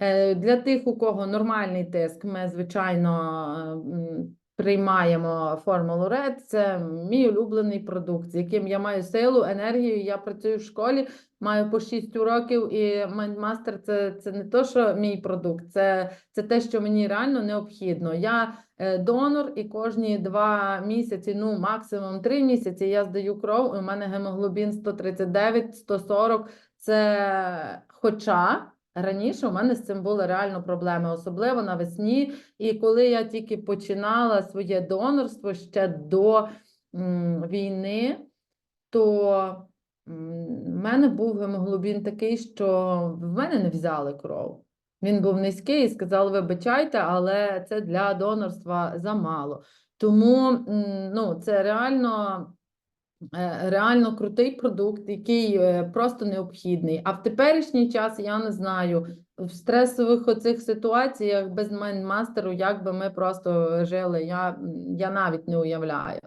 Е, Для тих, у кого нормальний тиск, ми, звичайно, приймаємо формулу RED. Це мій улюблений продукт, з яким я маю силу, енергію. Я працюю в школі, маю по 6 уроків, і майндмастер це, це не то, що мій продукт, це, це те, що мені реально необхідно. Я е, донор, і кожні два місяці, ну максимум три місяці, я здаю кров. і У мене гемоглобін 139, 140. Це хоча. Раніше у мене з цим були реально проблеми, особливо навесні. І коли я тільки починала своє донорство ще до м, війни, то в мене був гемоглобін такий, що в мене не взяли кров. Він був низький і сказали, вибачайте, але це для донорства замало. Тому ну, це реально реально крутий продукт, який е, просто необхідний. А в теперішній час я не знаю, в стресових оцих ситуаціях без майндмастеру, як би ми просто жили, я, я навіть не уявляю.